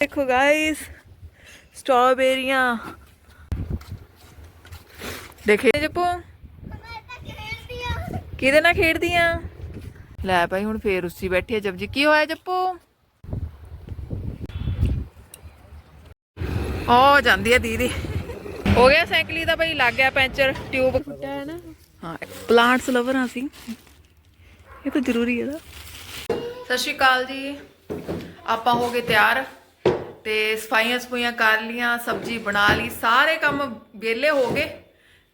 ਦੇਖੋ ਗਾਇਸ ਸਟ੍ਰਾਬੇਰੀਆਂ ਦੇਖੇ ਜੱਪੂ? ਕਿਹਦੇ ਨਾਲ ਖੇਡਦੀਆਂ? ਲੈ ਭਾਈ, ਹੁਣ ਫੇਰ ਉੱਸੀ ਬੈਠੀ ਹੈ ਜਪਜੀ। ਕੀ ਹੋਇਆ ਜੱਪੂ? ਹੋ ਜਾਂਦੀ ਹੈ ਦੀਦੀ। ਹੋ ਗਿਆ ਸਾਈਕਲੀ ਦਾ ਭਾਈ, ਲੱਗ ਗਿਆ ਪੈਂਚਰ, ਟਿਊਬ। ਫੁੱਟਿਆ ਹੈ ਨਾ ਹਾਂ ਪਲਾਂਟਸ ਲਵਰ ਹਾਂ ਅਸੀਂ ਇਹ ਤਾਂ ਜ਼ਰੂਰੀ ਹੈ ਨਾ। ਸਤਿ ਸ਼੍ਰੀ ਅਕਾਲ ਜੀ। ਆਪਾਂ ਹੋ ਗਏ ਤਿਆਰ। ਤੇ ਸਫਾਈਆਂ ਸਫਾਈਆਂ ਕਰ ਲੀਆਂ ਸਬਜ਼ੀ ਬਣਾ ਲਈ, ਸਾਰੇ ਕੰਮ ਵਿਹਲੇ ਹੋ ਗਏ।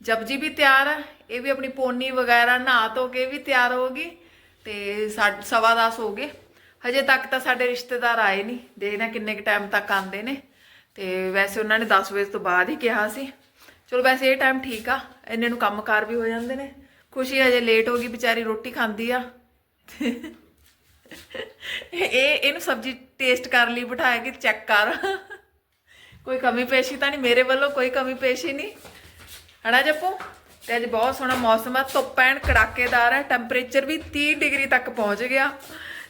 ਜਪਜੀ ਵੀ ਤਿਆਰ ਆ, ਇਹ ਵੀ ਆਪਣੀ ਪੋਨੀ ਵਗੈਰਾ ਨਹਾ ਧੋ ਕੇ ਵੀ ਤਿਆਰ ਹੋ ਗਈ ਤੇ ਸਾ- ਸਵਾ ਦਸ ਹੋ ਗਏ। ਹਜੇ ਤੱਕ ਤਾਂ ਸਾਡੇ ਰਿਸ਼ਤੇਦਾਰ ਆਏ ਨਹੀਂ, ਦੇਖਦੇ ਕਿੰਨੇ ਕੁ ਟਾਈਮ ਤੱਕ ਆਉਂਦੇ ਨੇ। ਤੇ ਵੈਸੇ ਉਹਨਾਂ ਨੇ 10 ਵਜੇ ਤੋਂ ਬਾਅਦ ਹੀ ਕਿਹਾ ਸੀ। ਚਲੋ ਵੈਸੇ ਇਹ ਟਾਈਮ ਠੀਕ ਆ, ਇੰਨੇ ਨੂੰ ਕੰਮਕਾਰ ਵੀ ਹੋ ਜਾਂਦੇ ਨੇ। ਖੁਸ਼ੀ ਹਜੇ ਲੇਟ ਹੋ ਗਈ, ਵਿਚਾਰੀ ਰੋਟੀ ਖਾਂਦੀ ਆ। ਇਹ ਇਹਨੂੰ ਸਬਜ਼ੀ ਟੇਸਟ ਕਰ ਲਈ ਬਿਠਾਇਆ ਕਿ ਚੈੱਕ ਕਰ। ਕੋਈ ਕਮੀ ਪੇਸ਼ੀ ਤਾਂ ਨਹੀਂ ਮੇਰੇ ਵੱਲੋਂ, ਕੋਈ ਕਮੀ ਪੇਸ਼ੀ ਨਹੀਂ। ਹਣਾ ਜੱਪੂ? ਤੇ ਅੱਜ ਬਹੁਤ ਸੋਹਣਾ ਮੌਸਮ ਆ, ਧੁੱਪ ਐਨ ਕੜਾਕੇਦਾਰ ਹੈ ਟੈਂਪਰੇਚਰ ਵੀ 30 ਡਿਗਰੀ ਤੱਕ ਪਹੁੰਚ ਗਿਆ।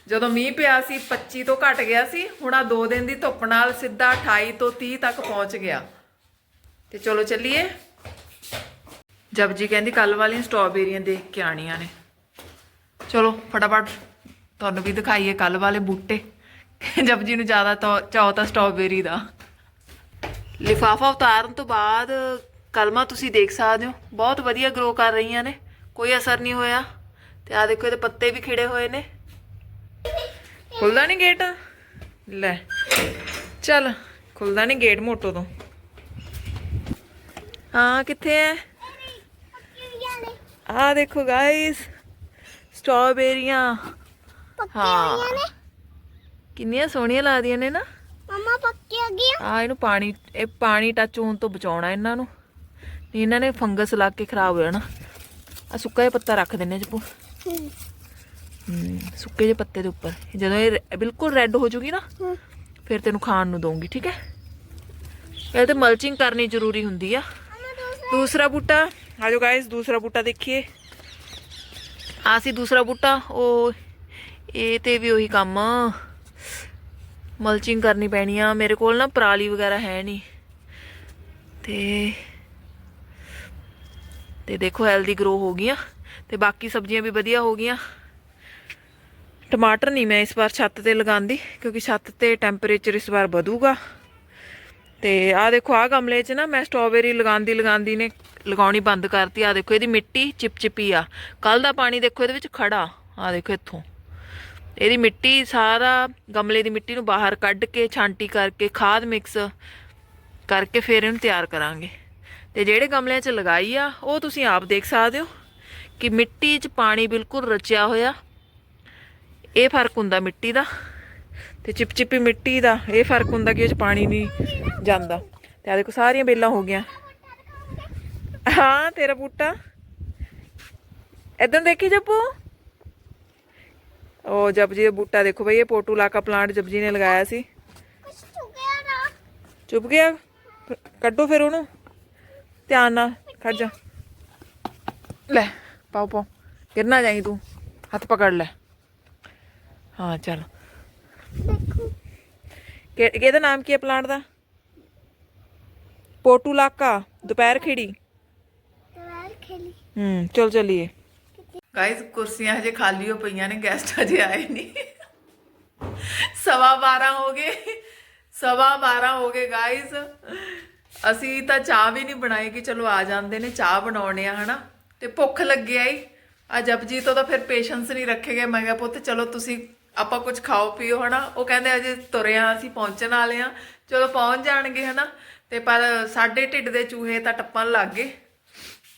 ਜਦੋਂ ਮੀਂਹ ਪਿਆ ਸੀ 25 ਤੋਂ ਘਟ ਗਿਆ ਸੀ, ਹੁਣ ਆ 2 ਦਿਨ ਦੀ ਧੁੱਪ ਨਾਲ ਸਿੱਧਾ 28 ਤੋਂ 30 ਤੱਕ ਪਹੁੰਚ ਗਿਆ। ਤੇ ਚਲੋ ਚੱਲੀਏ। ਜਪਜੀ ਕਹਿੰਦੀ ਕੱਲ ਵਾਲੀਆਂ ਸਟ੍ਰਾਬੇਰੀਆਂ ਦੇਖ ਕੇ ਆਣੀਆਂ ਨੇ। ਚਲੋ, ਫਟਾਫਟ ਤੁਹਾਨੂੰ ਵੀ ਦਿਖਾਈਏ ਕੱਲ ਵਾਲੇ ਬੂਟੇ। ਜਪਜੀ ਨੂੰ ਜ਼ਿਆਦਾ ਤਾਂ ਤਾਂ ਸਟ੍ਰਾਬੇਰੀ ਦਾ। ਲਿਫਾਫਾ ਉਤਾਰਨ ਤੋਂ ਬਾਅਦ ਕਲਮਾ ਤੁਸੀਂ ਦੇਖ ਸਕਦੇ ਹੋ। ਬਹੁਤ ਵਧੀਆ ਗਰੋ ਕਰ ਰਹੀਆਂ ਨੇ। ਕੋਈ ਅਸਰ ਨਹੀਂ ਹੋਇਆ। ਤੇ ਆ ਦੇਖੋ, ਇਹਦੇ ਪੱਤੇ ਵੀ ਖਿੜੇ ਹੋਏ ਨੇ। ਖੁੱਲਦਾ ਨਹੀਂ ਗੇਟ ਲੈ। ਚੱਲ, ਖੁੱਲਦਾ ਨਹੀਂ ਗੇਟ ਮੋਟੋ ਤੋਂ। ਹਾਂ, ਕਿੱਥੇ ਹੈ ਆ ਦੇਖੋ ਗਾਇਸ ਸਟ੍ਰਾਬੇਰੀਆਂ ਹਾਂ। ਕਿੰਨੀਆਂ ਸੋਹਣੀਆਂ ਲੱਗਦੀਆਂ ਨੇ ਨਾ। ਮਮਾ ਪੱਕੀ ਆ ਗਈ ਆ ਇਹਨੂੰ ਪਾਣੀ ਇਹ ਪਾਣੀ ਟੱਚ ਹੋਣ ਤੋਂ ਬਚਾਉਣਾ ਇਹਨਾਂ ਨੂੰ। ਨਹੀਂ ਇਹਨਾਂ ਨੇ ਫੰਗਸ ਲੱਗ ਕੇ ਖਰਾਬ ਹੋ ਜਾਣਾ। ਆ ਸੁੱਕਾ ਜਿਹਾ ਪੱਤਾ ਰੱਖ ਦਿੰਨੇ ਜਪੂ ਹੂੰ। ਸੁੱਕੇ ਜਿਹੇ ਪੱਤੇ ਦੇ ਉੱਪਰ। ਜਦੋਂ ਇਹ ਬਿਲਕੁਲ ਰੈੱਡ ਹੋ ਜੂਗੀ ਨਾ ਫਿਰ ਤੈਨੂੰ ਖਾਣ ਨੂੰ ਦਊਂਗੀ ਠੀਕ ਹੈ? ਇਹ ਤੇ ਮਲਚਿੰਗ ਕਰਨੀ ਜ਼ਰੂਰੀ ਹੁੰਦੀ ਆ। ਦੂਸਰਾ। ਬੂਟਾ। ਆਜੋ ਗਾਇਸ ਦੂਸਰਾ ਬੂਟਾ ਦੇਖੀਏ। ਆ ਸੀ ਦੂਸਰਾ ਬੂਟਾ ਉਹ ਇਹ ਤੇ ਵੀ ਉਹੀ ਕੰਮ ਮਲਚਿੰਗ ਕਰਨੀ ਪੈਣੀ ਆ। ਮੇਰੇ ਕੋਲ ਨਾ ਪਰਾਲੀ ਵਗੈਰਾ ਹੈ ਨਹੀਂ। ਤੇ ਤੇ ਦੇਖੋ ਹੈਲਦੀ ਗਰੋ ਹੋ ਗਈਆਂ। ਤੇ ਬਾਕੀ ਸਬਜ਼ੀਆਂ ਵੀ ਵਧੀਆ ਹੋ ਗਈਆਂ। ਟਮਾਟਰ ਨਹੀਂ ਮੈਂ ਇਸ ਵਾਰ ਛੱਤ ਤੇ ਲਗਾਉਂਦੀ, ਕਿਉਂਕਿ ਛੱਤ ਤੇ ਟੈਂਪਰੇਚਰ ਇਸ ਵਾਰ ਵਧੂਗਾ। ਤੇ ਆਹ ਦੇਖੋ, ਆਹ ਗਮਲੇ 'ਚ ਨਾ ਮੈਂ ਸਟ੍ਰਾਬੇਰੀ ਲਗਾਉਂਦੀ ਲਗਾਉਂਦੀ ਨੇ, ਲਗਾਉਣੀ ਬੰਦ ਕਰਤੀ। ਆਹ ਦੇਖੋ, ਇਹਦੀ ਮਿੱਟੀ ਚਿਪਚਿਪੀ ਆ। ਕੱਲ ਦਾ ਪਾਣੀ ਦੇਖੋ, ਇਹਦੇ ਵਿੱਚ ਖੜਾ ਆਹ ਦੇਖੋ ਇੱਥੋਂ। ਇਹਦੀ ਮਿੱਟੀ, ਸਾਰਾ ਗਮਲੇ ਦੀ ਮਿੱਟੀ ਨੂੰ ਬਾਹਰ ਕੱਢ ਕੇ, ਛਾਂਟੀ ਕਰਕੇ, ਖਾਦ ਮਿਕਸ ਕਰਕੇ ਫਿਰ ਇਹਨੂੰ ਤਿਆਰ ਕਰਾਂਗੇ। ਤੇ ਜਿਹੜੇ ਗਮਲਿਆਂ 'ਚ ਲਗਾਈ ਆ, ਉਹ ਤੁਸੀਂ ਆਪ ਦੇਖ ਸਕਦੇ ਹੋ ਕਿ ਮਿੱਟੀ 'ਚ ਪਾਣੀ ਬਿਲਕੁਲ ਰਚਿਆ ਹੋਇਆ। ਇਹ ਫ਼ਰਕ ਹੁੰਦਾ ਮਿੱਟੀ ਦਾ ਤੇ ਚਿਪਚਿਪੀ ਮਿੱਟੀ ਦਾ, ਇਹ ਫ਼ਰਕ ਹੁੰਦਾ ਕਿ ਉਹ 'ਚ ਪਾਣੀ ਨਹੀਂ ਜਾਂਦਾ। ਤੇ ਆ ਦੇਖੋ, ਸਾਰੀਆਂ ਬੇਲਾਂ ਹੋ ਗਈਆਂ। ਹਾਂ, ਤੇਰਾ ਬੂਟਾ। ਇਦਾਂ ਦੇਖੀ ਜੱਪੂ। ਉਹ ਜਪਜੀ ਦਾ ਬੂਟਾ ਦੇਖੋ ਬਈ ਇਹ ਪੋਟੂਲਾ ਕਾ ਪਲਾਂਟ ਜਪਜੀ ਨੇ ਲਗਾਇਆ ਸੀ। ਚੁੱਪ ਗਿਆ? ਕੱਢੋ ਫਿਰ ਉਹਨੂੰ। ਧਿਆਨ ਨਾਲ ਖੜ ਜਾ। ਲੈ ਪਾਓ ਪਾਓ। ਗਿਰਨਾ ਜਾਈ ਤੂੰ। ਹੱਥ ਪਕੜ ਲੈ। ਹਾਂ ਚੱਲ। ਦੇਖੋ। ਕਿ ਇਹਦਾ ਨਾਮ ਕੀ ਹੈ ਪਲਾਂਟ ਦਾ? ਪੋਟੂਲਾਕਾ ਦੁਪਹਿਰ ਖਿੜੀ। ਤਵਾਰ ਖੇਲੀ ਹੂੰ ਚਲ ਚਲੀਏ। ਗਾਇਸ ਕੁਰਸੀਆਂ ਹਜੇ ਖਾਲੀ ਹੋ ਪਈਆਂ ਨੇ ਗੈਸਟ ਹਜੇ ਆਏ ਨਹੀਂ ਸਵਾ 12 ਹੋ ਗਏ। ਸਵਾ 12 ਹੋ ਗਏ ਗਾਇਸ ਅਸੀਂ ਤਾਂ ਚਾਹ ਵੀ ਨਹੀਂ ਬਣਾਈ ਕਿ ਚਲੋ ਆ ਜਾਂਦੇ ਨੇ, ਚਾਹ ਬਣਾਉਣੇ ਆ, ਹਨਾ। ਤੇ ਭੁੱਖ ਲੱਗਿਆ ਹੀ ਆ ਜਪਜੀ ਤੋਂ ਤਾਂ ਫਿਰ ਪੇਸ਼ੈਂਸ ਨਹੀਂ ਰੱਖੇ ਗਏ ਮੈਂ ਕਿਹਾ, ਪੁੱਤ, ਚਲੋ ਤੁਸੀਂ ਆਪਾਂ ਕੁਝ ਖਾਓ, ਪੀਓ, ਹਨਾ। ਉਹ ਕਹਿੰਦੇ, ਅਜੇ ਤੁਰਿਆ, ਅਸੀਂ ਪਹੁੰਚਣ ਵਾਲੇ ਆ। ਚਲੋ ਪਹੁੰਚ ਜਾਣਗੇ, ਹਨਾ। ਤੇ ਪਰ ਸਾਡੇ ਢਿੱਡ ਦੇ ਚੂਹੇ ਤਾਂ ਟੱਪਣ ਲੱਗ ਗਏ।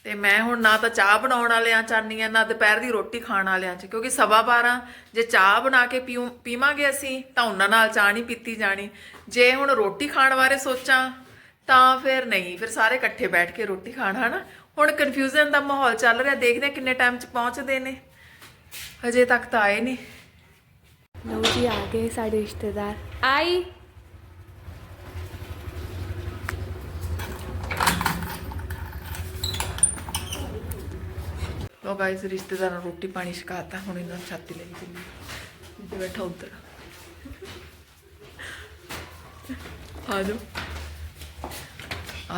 ਤੇ ਮੈਂ ਹੁਣ ਨਾ ਤਾਂ ਚਾਹ ਬਣਾਉਣ ਵਾਲਿਆਂ ਚਾਹਨੀ ਆ ਨਾ ਦੁਪਹਿਰ ਦੀ ਰੋਟੀ ਖਾਣ ਵਾਲਿਆਂ ਚ, ਕਿਉਂਕਿ ਸਵਾ 12 ਜੇ ਚਾਹ ਬਣਾ ਕੇ ਪੀਉ, ਪੀਵਾਂਗੇ ਅਸੀਂ, ਤਾਂ ਉਹਨਾਂ ਨਾਲ ਚਾਹ ਨਹੀਂ ਪੀਤੀ ਜਾਣੀ। ਜੇ ਹੁਣ ਰੋਟੀ ਖਾਣ ਬਾਰੇ ਸੋਚਾਂ, ਤਾਂ ਫਿਰ ਨਹੀਂ, ਫਿਰ ਸਾਰੇ ਇਕੱਠੇ ਬੈਠ ਕੇ ਰੋਟੀ ਖਾਣਾ, ਹਨਾ? ਹੁਣ ਕਨਫਿਊਜ਼ਨ ਦਾ ਮਾਹੌਲ ਚੱਲ ਰਿਹਾ, ਦੇਖਦੇ ਹਾਂ ਕਿੰਨੇ ਟਾਈਮ ਚ ਪਹੁੰਚਦੇ ਨੇ। ਹਜੇ ਤੱਕ ਤਾਂ ਆਏ ਨਹੀਂ। ਲਓ ਜੀ, ਆ ਗਏ ਸਾਡੇ ਰਿਸ਼ਤੇਦਾਰ। ਆਈ। ਲੋ ਗਾਇਸ ਰਿਸ਼ਤੇਦਾਰਾਂ ਨੂੰ ਰੋਟੀ ਪਾਣੀ ਛਕਾਤਾ ਹੁਣ ਇਹਨਾਂ ਨੂੰ ਛਾਤੀ ਲਈ ਕੇ ਚੱਲੀ ਬੈਠਾ ਉੱਧਰ। ਆ ਜਾਓ।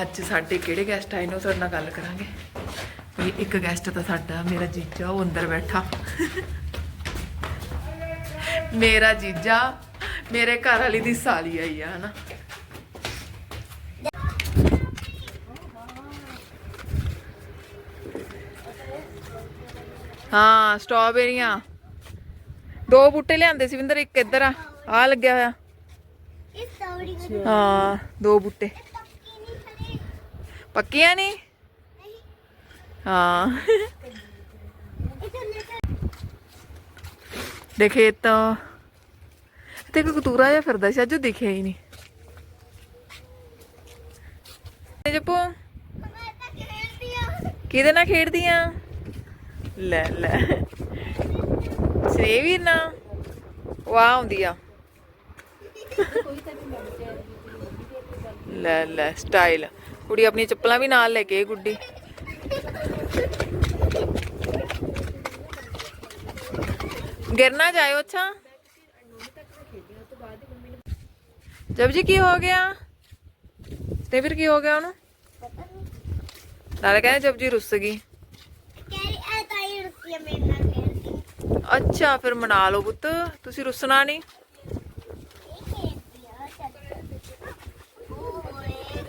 ਅੱਜ ਸਾਡੇ ਕਿਹੜੇ ਗੈਸਟ ਆਏ ਨੇ, ਉਹ ਤੁਹਾਡੇ ਨਾਲ ਗੱਲ ਕਰਾਂਗੇ। ਵੀ ਇੱਕ ਗੈਸਟ ਤਾਂ ਸਾਡਾ, ਮੇਰਾ ਜੀਜਾ, ਉਹ ਅੰਦਰ ਬੈਠਾ। ਮੇਰਾ ਜੀਜਾ, ਮੇਰੇ ਘਰ ਵਾਲੀ ਦੀ ਸਾਲੀ ਆਈ ਆ, ਹਨਾ। ਹਾਂ ਸਟ੍ਰਾਬੇਰੀਆਂ ਦੋ ਬੂਟੇ ਲਿਆਂਦੇ ਸੀ ਵਿੰਦਰ, ਇੱਕ ਇੱਧਰ ਆ ਆ ਲੱਗਿਆ ਹੋਇਆ। ਹਾਂ, ਦੋ ਬੂਟੇ। ਪੱਕੀਆਂ ਨਹੀਂ ਹਾਂ। ਇਹ ਤਾਂ ਦੇ ਖੇਤ ਤੇ ਕੋਈ ਕਤੂਰਾ ਜਿਹਾ ਫਿਰਦਾ ਸੀ, ਅੱਜ ਦਿਖਿਆ ਹੀ ਨਹੀਂ ਇਹ ਕਿਹਦੇ ਨਾਲ ਖੇਡਦੀ ਆ? ਲੈ ਲੈ। ਸਰੇ ਵੀ ਨਾ। ਵਾਹ ਆਉਂਦੀ ਆ। ਲੈ ਲੈ, ਸਟਾਈਲ। ਕੁੜੀ ਆਪਣੀ ਚੱਪਲਾਂ ਵੀ ਨਾਲ ਲੈ ਕੇ ਗੁੱਡੀ। ਗਿਰਨਾ ਜਾਇਓ, ਅੱਛਾ। ਜਬ ਜੀ ਕੀ ਹੋ ਗਿਆ? ਤੇ ਫਿਰ ਕੀ ਹੋ ਗਿਆ ਉਹਨੂੰ? ਨਾਲੇ ਕਹਿੰਦੇ ਜਬ ਜੀ ਰੁੱਸ ਗਈ। ਤਾਈ ਰੁਕੀ ਮੇਰੇ ਨਾਲ ਖੇਡਦੀ ਅੱਛਾ ਫਿਰ ਮਨਾ ਲਓ ਪੁੱਤ ਤੁਸੀਂ ਰੁੱਸਣਾ ਨਹੀਂ। ਇਹ ਖੇਡਦੀ ਆ ਚੱਲ ਓਏ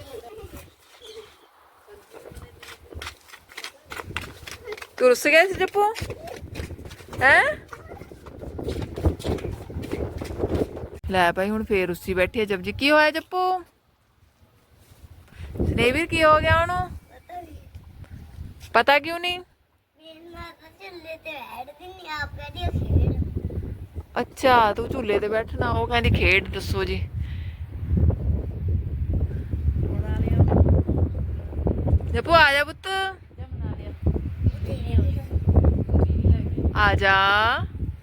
ਤੂੰ ਰੁੱਸ ਗਿਆ ਸੀ ਜੱਪੂ? ਹੈ? ਲੈ ਭਾਈ ਹੁਣ ਫੇਰ ਰੁੱਸੀ ਬੈਠੀ ਹੈ ਜਪਜੀ ਕੀ ਹੋਇਆ ਜੱਪੂ? ਸਨੇਵੀਰ ਕੀ ਹੋ ਗਿਆ ਉਹਨੂੰ? ਪਤਾ ਨਹੀਂ ਪਤਾ ਕਿਉਂ ਨਹੀਂ? ਤਾਂ ਆਪ ਕਹਿੰਦੀ ਖੇਡ। ਅੱਛਾ ਤੂੰ ਝੂਲੇ ਤੇ ਬੈਠਣਾ ਉਹ ਕਹਿੰਦੀ ਖੇਡ ਦੱਸੋ ਜੀ। ਜੱਪੂ ਆ ਜਾ ਪੁੱਤ। ਆ ਜਾ।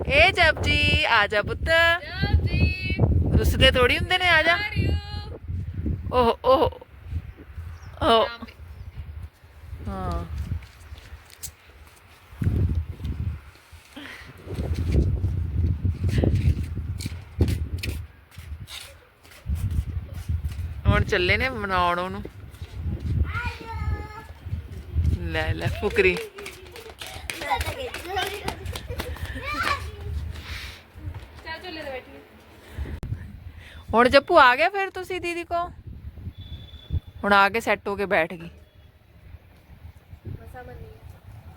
ਏ ਜਪਜੀ ਆ ਜਾ ਪੁੱਤ। ਰੁੱਸਦੇ ਥੋੜੀ ਹੁੰਦੇ ਨੇ ਆ ਜਾ। ਓਹ ਓਹ। ਓਹ। ਹਾਂ। ਚੱਲੇ ਨੇ ਮਨਾਉਣ ਉਹਨੂੰ। ਲੈ ਲੈ, ਫੁਕਰੀ। ਹੁਣ ਜੱਪੂ ਆ ਗਿਆ ਫਿਰ ਤੁਸੀਂ ਦੀਦੀ ਕੋ ਹੁਣ ਆ ਕੇ ਸੈੱਟ ਹੋ ਕੇ ਬੈਠ ਗਈ।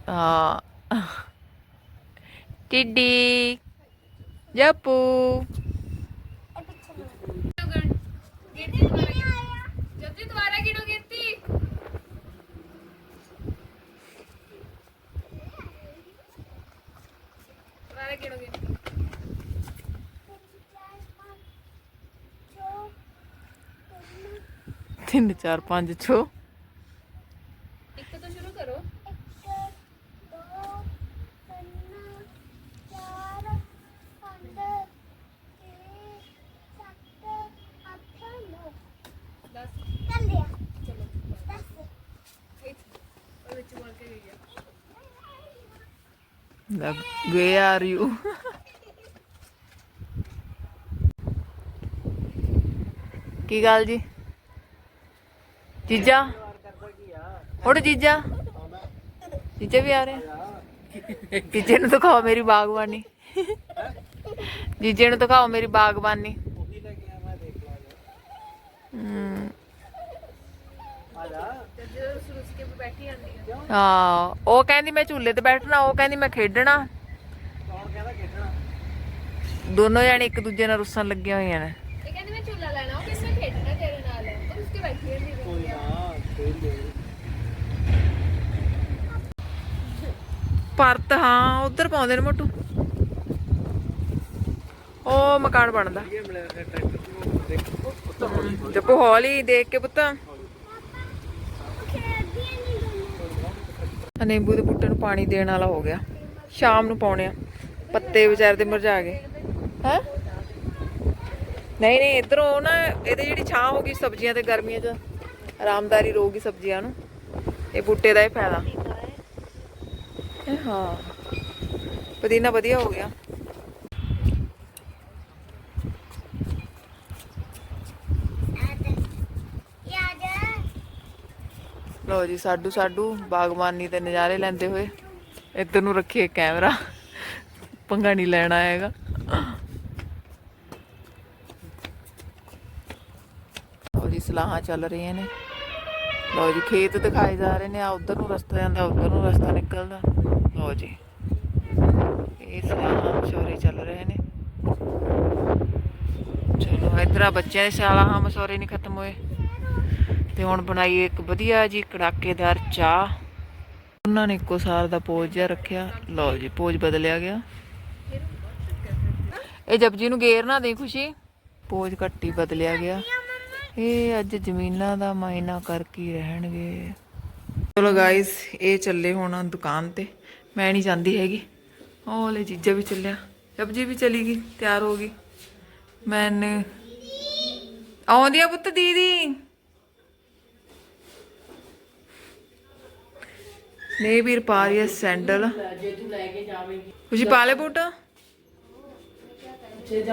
ਹਾਂ। ਟਿੱਡੀ ਜੱਪੂ। ਸਬਜੀ ਦੁਬਾਰਾ ਕਿਹਨੂੰ ਕੀਤੀ? ਤਿੰਨ ਚਾਰ ਪੰਜ 6 ਆ ਵੇ ਆਰ ਯੂ ਕੀ ਗੱਲ ਜੀ? ਜੀਜਾ? ਉੜ ਜੀਜਾ। ਜੀਜਾ ਵੀ ਆ ਰਹੇ ਜੀਜੇ ਨੂੰ ਦਿਖਾਓ ਮੇਰੀ ਬਾਗਬਾਨੀ। ਜੀਜੇ ਨੂੰ ਦਿਖਾਓ ਮੇਰੀ ਬਾਗਬਾਨੀ। ਹਮ, ਜਦੋਂ ਸੁਰੂਸ ਕੇ ਬੈਠੀ ਜਾਂਦੀ ਹਾਂ ਉਹ ਕਹਿੰਦੀ ਮੈਂ ਝੂਲੇ ਤੇ ਬੈਠਣਾ ਉਹ ਕਹਿੰਦੀ ਮੈਂ ਖੇਡਣਾ। ਦੋਨੋਂ ਜਾਣੇ ਇੱਕ ਦੂਜੇ ਨਾਲ ਰੁੱਸਣ ਲੱਗੀਆਂ ਹੋਈਆਂ ਨੇ। ਇਹ ਕਹਿੰਦੀ ਮੈਂ ਝੂਲਾ ਲੈਣਾ ਉਹ ਕਿਸ ਮੈਂ ਖੇਡਣਾ ਤੇਰੇ ਨਾਲ ਉਹ ਉਸ ਕੇ ਬੈਠੀ ਜਾਂਦੀ ਹੈ ਪਰਤ ਹਾਂ ਉਧਰ ਪਾਉਂਦੇ ਨੇ ਮੋਟੂ। ਉਹ ਮਕਾਨ ਬਣਦਾ। ਜੱਪੂ ਹੌਲੀ ਦੇਖ ਕੇ ਪੁੱਤ ਆਹ ਨਿੰਬੂ ਦੇ ਬੂਟੇ ਨੂੰ ਪਾਣੀ ਦੇਣ ਵਾਲਾ ਹੋ ਗਿਆ। ਸ਼ਾਮ ਨੂੰ ਪਾਉਣੇ ਆ। ਪੱਤੇ ਵਿਚਾਰ ਦੇ ਮੁਰਝਾ ਗਏ। ਹੈ? ਨਹੀਂ ਨਹੀਂ, ਇਧਰੋਂ ਨਾ ਇਹਦੇ ਜਿਹੜੀ ਛਾਂ ਹੋ ਗਈ ਸਬਜ਼ੀਆਂ ਤੇ ਗਰਮੀਆਂ 'ਚ, ਆਰਾਮਦਾਰੀ ਰਹੂਗੀ ਸਬਜ਼ੀਆਂ ਨੂੰ, ਇਹ ਬੂਟੇ ਦਾ ਹੀ ਫਾਇਦਾ। ਹਾਂ। ਪੁਦੀਨਾ ਵਧੀਆ ਹੋ ਗਿਆ ਆ ਲਓ ਜੀ, ਸਾਡੂ ਸਾਡੂ ਬਾਗਬਾਨੀ ਦੇ ਨਜ਼ਾਰੇ ਲੈਂਦੇ ਹੋਏ ਇੱਧਰ ਨੂੰ ਰੱਖੀਏ ਕੈਮਰਾ। ਪੰਗਾ ਨਹੀਂ ਲੈਣਾ ਹੈਗਾ। ਲਓ ਜੀ, ਸਲਾਹਾਂ ਚੱਲ ਰਹੀਆਂ ਨੇ। ਲਓ ਜੀ, ਖੇਤ ਦਿਖਾਏ ਜਾ ਰਹੇ ਨੇ। ਆ ਉਧਰ ਨੂੰ ਰਸਤਾ ਜਾਂਦਾ, ਉਧਰ ਨੂੰ ਰਸਤਾ ਨਿਕਲਦਾ। ਲਓ ਜੀ, ਇਹ ਸਲਾਹਾਂ ਮਸ਼ਹੂਰੇ ਚੱਲ ਰਹੇ ਨੇ। ਚਲੋ, ਇਧਰ ਆ ਬੱਚਿਆਂ ਦੇ ਸਲਾਹਾਂ ਮਸ਼ਹੂਰੇ ਨਹੀਂ ਖਤਮ ਹੋਏ। ਤੇ ਹੁਣ ਬਣਾਈਏ ਇੱਕ ਵਧੀਆ ਜੀ ਕੜਾਕੇਦਾਰ ਚਾਹ। ਉਹਨਾਂ ਨੇ ਇੱਕੋ ਸਾਰ ਦਾ ਪੋਜ ਜਿਹਾ ਰੱਖਿਆ। ਲਓ ਜੀ, ਪੋਜ ਬਦਲਿਆ ਗਿਆ। ਇਹ ਜਪਜੀ ਨੂੰ ਗੇਰ ਨਾ ਦੇ ਖੁਸ਼ੀ। ਪੋਜ ਘੱਟੀ ਬਦਲਿਆ ਗਿਆ। ਇਹ ਅੱਜ ਜ਼ਮੀਨਾਂ ਦਾ ਮਾਇਨਾ ਕਰਕੇ ਹੀ ਰਹਿਣਗੇ। ਚਲੋ ਗਾਇਸ ਇਹ ਚੱਲੇ ਹੁਣ ਦੁਕਾਨ ਤੇ। ਮੈਂ ਨਹੀਂ ਜਾਂਦੀ ਹੈਗੀ। ਉਹ ਲੈ ਜੀਜਾ ਵੀ ਚੱਲਿਆ। ਜਪਜੀ ਵੀ ਚਲੀ ਗਈ, ਤਿਆਰ ਹੋ ਗਈ। ਮੈਨੇ ਆਉਂਦੀ ਆ ਪੁੱਤ ਦੀਦੀ। ਨੇ ਵੀਰ, ਪਾ ਰਹੀ ਹੈ ਸੈਂਡਲ। ਖੁਸ਼ੀ ਪਾ ਲੈ ਬੂਟ?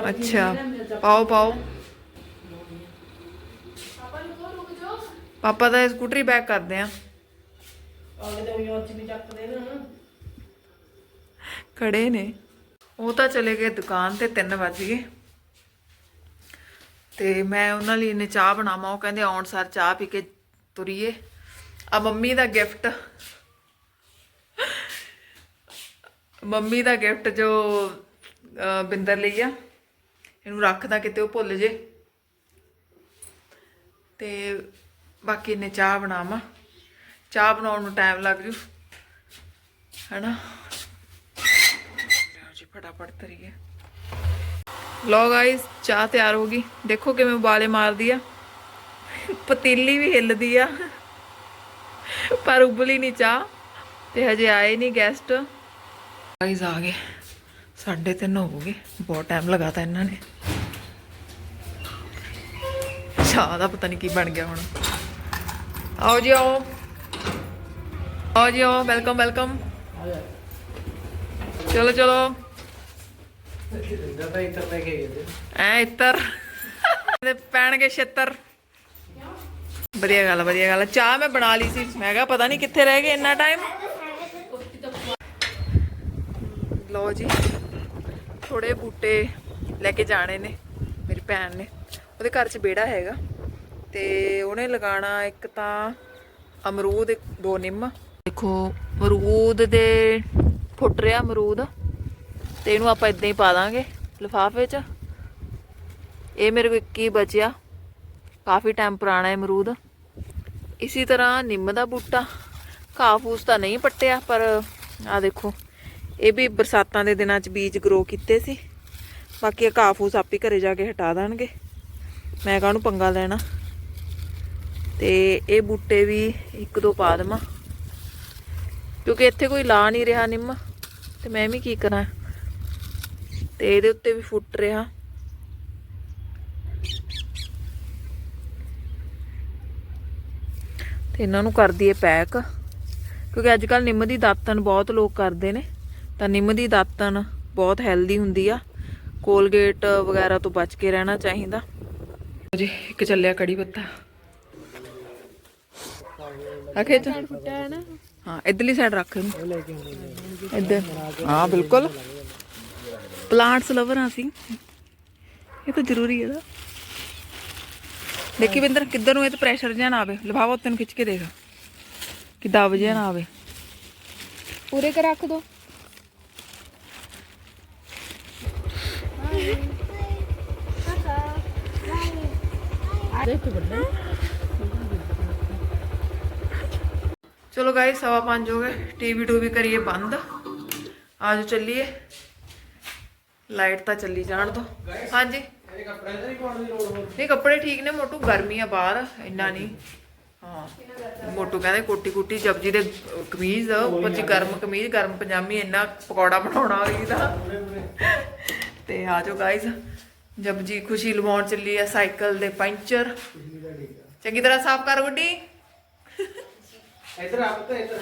ਅੱਛਾ, ਪਾਓ ਪਾਓ। ਪਾਪਾ ਦਾ ਸਕੂਟਰੀ ਬੈਕ ਕਰਦੇ ਆ। ਖੜੇ ਨੇ। ਉਹ ਤਾਂ ਚਲੇ ਗਏ ਦੁਕਾਨ ਤੇ 3 ਵਜ ਗਏ। ਤੇ ਮੈਂ ਉਹਨਾਂ ਲਈ ਨੇ ਚਾਹ ਬਣਾਵਾਂ, ਉਹ ਕਹਿੰਦੇ ਆਉਣ ਸਾਰ ਚਾਹ ਪੀ ਕੇ ਤੁਰੀਏ। ਆ ਮੰਮੀ ਦਾ ਗਿਫਟ ਮੰਮੀ ਦਾ ਗਿਫਟ ਜੋ ਬਿੰਦਰ ਲਈ ਆ, ਇਹਨੂੰ ਰੱਖਦਾ ਕਿਤੇ ਉਹ ਭੁੱਲ ਜੇ। ਤੇ ਬਾਕੀ ਨੇ ਚਾਹ ਬਣਾਵਾਂ। ਚਾਹ ਬਣਾਉਣ ਨੂੰ ਟਾਈਮ ਲੱਗ ਜੂ। ਹੈਨਾ? ਲਓ ਜੀ, ਫਟਾਫਟ ਤਰੀਏ ਲੋ ਗਾਇਸ ਚਾਹ ਤਿਆਰ ਹੋ ਗਈ। ਦੇਖੋ ਕਿਵੇਂ ਉਬਾਲੇ ਮਾਰਦੀ ਆ। ਪਤੀਲੀ ਵੀ ਹਿੱਲਦੀ ਆ। ਪਰ ਉਬਲੀ ਨਹੀਂ ਚਾਹ। ਤੇ ਹਜੇ ਆਏ ਨਹੀਂ ਗੈਸਟ ਗਾਇਸ ਆ ਗਏ। ਸਾਢੇ ਤਿੰਨ ਹੋ ਗਏ। ਬਹੁਤ ਟਾਈਮ ਲਗਾਤਾ ਇਹਨਾਂ ਨੇ। ਚਾਹ ਦਾ ਪਤਾ ਨਹੀਂ ਕੀ ਬਣ ਗਿਆ ਹੁਣ। ਆਓ ਜੀ ਆਓ। ਆਓ ਜੀ ਆਓ। ਵੈਲਕਮ ਵੈਲਕਮ ਚਲੋ ਚਲੋ। ਐ ਇੱਤਰ। ਤੇ ਪੈਣਗੇ ਛਿੱਤਰ। ਵਧੀਆ ਗੱਲ ਵਧੀਆ ਗੱਲ ਚਾਹ ਮੈਂ ਬਣਾ ਲਈ ਸੀ। ਮੈਂ ਕਿਹਾ ਪਤਾ ਨਹੀਂ ਕਿੱਥੇ ਰਹਿ ਗਏ ਇੰਨਾ ਟਾਈਮ ਲਓ ਜੀ ਥੋੜੇ ਬੂਟੇ ਲੈ ਕੇ ਜਾਣੇ ਨੇ ਮੇਰੀ ਭੈਣ ਨੇ। ਉਹਦੇ ਘਰ 'ਚ ਬੇੜਾ ਹੈਗਾ ਤੇ ਉਹਨੇ ਲਗਾਉਣਾ ਇੱਕ ਤਾਂ ਅਮਰੂਦ, ਇੱਕ ਦੋ ਨਿੰਮ। ਦੇਖੋ, ਅਮਰੂਦ ਦੇ ਫੁੱਟ ਰਿਹਾ ਅਮਰੂਦ ਤੇ ਇਹਨੂੰ ਆਪਾਂ ਇਦਾਂ ਹੀ ਪਾ ਦਾਂਗੇ ਲਿਫਾਫੇ 'ਚ। ਇਹ ਮੇਰੇ ਕੋਲ ਇੱਕ ਹੀ ਬਚਿਆ। ਕਾਫੀ ਟਾਈਮ ਪੁਰਾਣਾ ਹੈ ਅਮਰੂਦ। ਇਸੇ ਤਰ੍ਹਾਂ ਨਿੰਮ ਦਾ ਬੂਟਾ। ਘਾਹ ਫੂਸ ਤਾਂ ਨਹੀਂ ਪੱਟਿਆ, ਪਰ ਆ ਦੇਖੋ। ਇਹ ਵੀ ਬਰਸਾਤਾਂ ਦੇ ਦਿਨਾਂ 'ਚ ਬੀਜ ਗਰੋ ਕੀਤੇ ਸੀ। ਬਾਕੀ ਇਹ ਘਾਹ ਫੂਸ ਆਪੇ ਘਰੇ ਜਾ ਕੇ ਹਟਾ ਦੇਣਗੇ। ਮੈਂ ਕਾਹਨੂੰ ਪੰਗਾ ਲੈਣਾ। ਤੇ ਇਹ ਬੂਟੇ ਵੀ ਇੱਕ ਦੋ ਪਾ ਦੇਵਾਂ। ਕਿਉਂਕਿ ਇੱਥੇ ਕੋਈ ਲਾ ਨਹੀਂ ਰਿਹਾ ਨਿੰਮ। ਤੇ ਮੈਂ ਵੀ ਕੀ ਕਰਾਂ। ਤੇ ਇਹਦੇ ਉੱਤੇ ਵੀ ਫੁੱਟ ਰਿਹਾ। ਤੇ ਇਹਨਾਂ ਨੂੰ ਕਰਦੀ ਦਈਏ ਪੈਕ। ਕਿਉਂਕਿ ਅੱਜ ਕੱਲ ਨਿੰਮ ਦੀ ਦਾਤਨ ਬਹੁਤ ਲੋਕ ਕਰਦੇ ਨੇ। ਤਾਂ ਨਿੰਮ ਦੀ ਦਾਤਨ ਬਹੁਤ ਹੈਲਦੀ ਹੁੰਦੀ ਆ। ਕੋਲਗੇਟ ਵਗੈਰਾ ਤੋਂ ਬਚ ਕੇ ਰਹਿਣਾ ਚਾਹੀਦਾ। ਜੀ ਇੱਕ ਚੱਲਿਆ ਕੜੀ ਪੱਤਾ। ਆਖੇ ਚ ਫੁੱਟਿਆ ਹੈ ਨਾ ਹਾਂ ਇਧਰਲੀ ਸਾਈਡ ਰੱਖ ਇਹਨੂੰ। ਇੱਧਰ। ਹਾਂ ਬਿਲਕੁਲ। ਪਲਾਂਟਸ ਲਵਰ ਆ ਸੀ ਇਹ ਤਾਂ ਜ਼ਰੂਰੀ ਹੈ ਨਾ। ਦੇਖੀ ਬਿੰਦਰ ਕਿੱਧਰ ਨੂੰ ਇਹ ਤੇ ਪ੍ਰੈਸ਼ਰ ਜਿਹਾ ਨਾ ਆਵੇ। ਲਫਾਵਾ ਤੈਨੂੰ ਖਿੱਚ ਕੇ ਦੇਖ। ਕਿ ਦਬ ਜਿਹਾ ਨਾ ਆਵੇ। ਪੂਰੇ ਕੇ ਰੱਖ ਦੋ। ਚਲੋ ਗਾਇਸ ਸਵਾ ਪੰਜ ਹੋ ਗਏ। ਟੀਵੀ ਟੂਵੀ ਕਰੀਏ ਬੰਦ। ਆਜੋ ਚੱਲੀਏ। ਲਾਈਟ ਤਾਂ ਚੱਲੀ ਜਾਣ ਦੋ। ਹਾਂਜੀ। ਨਹੀਂ ਕੱਪੜੇ ਠੀਕ ਨੇ ਮੋਟੂ ਗਰਮੀ ਆ ਬਾਹਰ ਇੰਨਾ ਨਹੀਂ। ਹਾਂ। ਮੋਟੂ ਕਹਿੰਦੇ ਕੋਟੀ ਕੋਟੀ ਜਪਜੀ ਦੇ ਕਮੀਜ਼ ਉੱਪਰ ਚ ਗਰਮ ਕਮੀਜ਼ ਗਰਮ ਪਜਾਮੀ ਇੰਨਾ ਪਕੌੜਾ ਬਣਾਉਣਾ ਹੋਈ ਦਾ ਤੇ ਆਜੋ ਗਾਇਸ ਜਪਜੀ ਖੁਸ਼ੀ ਲਵਾਉਣ ਚੱਲੀ ਆ ਸਾਈਕਲ ਦੇ ਪੈਂਚਰ। ਚੰਗੀ ਤਰ੍ਹਾਂ ਸਾਫ਼ ਕਰ ਗੁੱਡੀ। ਇਧਰ ਆ ਪੁੱਤ ਇਧਰ।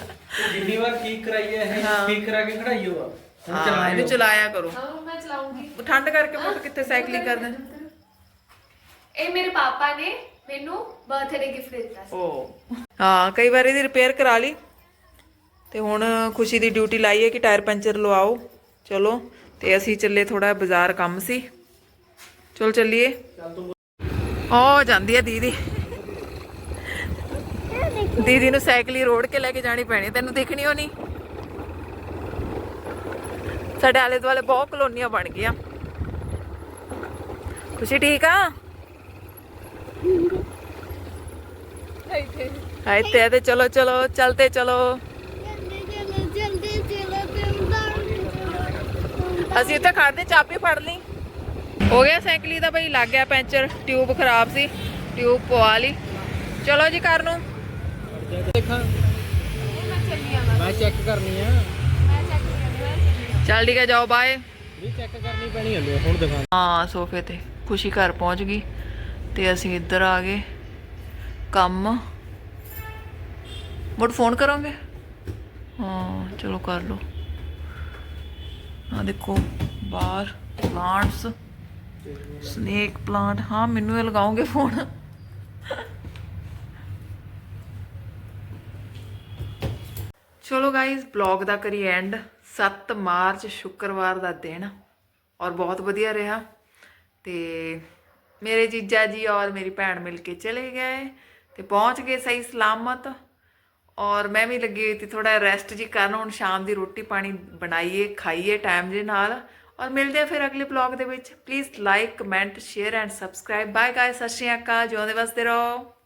ਜਿੰਨੀ ਵਾਰ ਠੀਕ ਕਰਾਈ ਹੈ ਇਹ। ਠੀਕ ਕਰਾ ਕੇ ਖੜਾਈਓ ਆ। ਹਾਂ। ਇਹਨੂੰ ਚਲਾਇਆ ਕਰੋ। ਹਾਂ ਮੈਂ ਚਲਾਉਂਗੀ। ਠੰਡ ਕਰਕੇ ਮੋਟ ਕਿੱਥੇ ਸਾਈਕਲਿੰਗ ਕਰਦੇ ਇਹ ਮੇਰੇ ਪਾਪਾ ਨੇ ਮੈਨੂੰ ਬਰਥਡੇ ਗਿਫਟ ਦਿੱਤਾ ਸੀ। ਓ। ਹਾਂ ਕਈ ਵਾਰ ਇਹਦੀ ਰਿਪੇਅਰ ਕਰਾ ਲਈ। ਤੇ ਹੁਣ ਖੁਸ਼ੀ ਦੀ ਡਿਊਟੀ ਲਾਈ ਹੈ ਕਿ ਟਾਇਰ ਪੰਚਰ ਲਵਾਓ। ਚਲੋ ਤੇ ਅਸੀਂ ਚੱਲੇ ਥੋੜਾ ਬਾਜ਼ਾਰ ਕੰਮ ਸੀ। ਚਲ ਚੱਲੀਏ। ਉਹ ਜਾਂਦੀ ਹੈ ਦੀਦੀ। ਦੀਦੀ ਨੂੰ ਸਾਈਕਲ ਹੀ ਰੋੜ ਕੇ ਲੈ ਕੇ ਜਾਣੀ ਪੈਣੀ, ਤੈਨੂੰ ਦੇਖਣੀ ਹੋ ਸਾਡੇ ਆਲੇ ਦੁਆਲੇ ਬਹੁਤ ਕਲੋਨੀਆਂ ਬਣ ਗਈਆਂ। ਖੁਸ਼ੀ ਠੀਕ ਆ? ਇੱਥੇ ਹਾਏ ਤੇ ਤੇ ਚਲੋ ਚਲੋ ਚਲਤੇ ਚਲੋ। ਚਲੋ ਅਸੀਂ ਉੱਥੇ ਖੜਦੇ ਚਾਬੀ ਫੜ ਲਈ। ਹੋ ਗਿਆ ਸਾਈਕਲੀ ਦਾ ਬਈ ਲੱਗ ਗਿਆ ਪੈਂਚਰ ਟਿਊਬ ਖਰਾਬ ਸੀ ਟਿਊਬ ਪਵਾ ਲਈ। ਚਲੋ ਜੀ ਘਰ ਨੂੰ। ਦੇਖਾਂ ਮੈਂ ਚੱਲੀ ਚੈੱਕ ਕਰਨੀ ਆ। ਠੀਕ ਹੈ ਜਾਓ ਬਾਏ। ਨਹੀਂ ਚੈੱਕ ਕਰਨੀ ਪੈਣੀ ਹੁੰਦੀ ਹੁਣ ਦਿਖਾ ਹਾਂ ਸੋਫੇ ਤੇ ਖੁਸ਼ੀ ਘਰ ਪਹੁੰਚ ਗਈ ਤੇ ਅਸੀਂ ਇੱਧਰ ਆ ਗਏ। ਕੰਮ। ਮੁੜ ਫੋਨ ਕਰੋਗੇ? ਹਾਂ ਚਲੋ ਕਰ ਲਓ। ਆ ਦੇਖੋ ਬਾਹਰ ਪਲਾਂਟਸ। ਸਨੇਕ ਪਲਾਂਟ ਹਾਂ, ਮੈਨੂੰ ਇਹ ਲਗਾਓਗੇ ਫੋਨ ਚਲੋ ਗਾਇਸ ਬਲੌਗ ਦਾ ਕਰੀ ਐਂਡ 7 ਮਾਰਚ, ਸ਼ੁੱਕਰਵਾਰ ਦਾ ਦਿਨ। ਔਰ ਬਹੁਤ ਵਧੀਆ ਰਿਹਾ। ਤੇ ਮੇਰੇ ਜੀਜਾ ਜੀ ਔਰ ਮੇਰੀ ਭੈਣ ਮਿਲ ਕੇ ਚਲੇ ਗਏ ਤੇ ਪਹੁੰਚ ਗਏ ਸਹੀ ਸਲਾਮਤ। ਔਰ ਮੈਂ ਵੀ ਲੱਗੀ ਹੋਈ ਸੀ ਥੋੜਾ ਰੈਸਟ ਜੀ ਕਰਨ। ਹੁਣ ਸ਼ਾਮ ਦੀ ਰੋਟੀ ਪਾਣੀ ਬਣਾਈਏ, ਖਾਈਏ ਟਾਈਮ ਦੇ ਨਾਲ। ਔਰ ਮਿਲਦੇ ਆ ਫਿਰ ਅਗਲੇ ਬਲੌਗ ਦੇ ਵਿੱਚ। Please like comment share and subscribe bye guys ਸਤਿ ਸ਼੍ਰੀ ਅਕਾਲ। ਜਿਉਂਦੇ ਵਸਦੇ ਰਹੋ।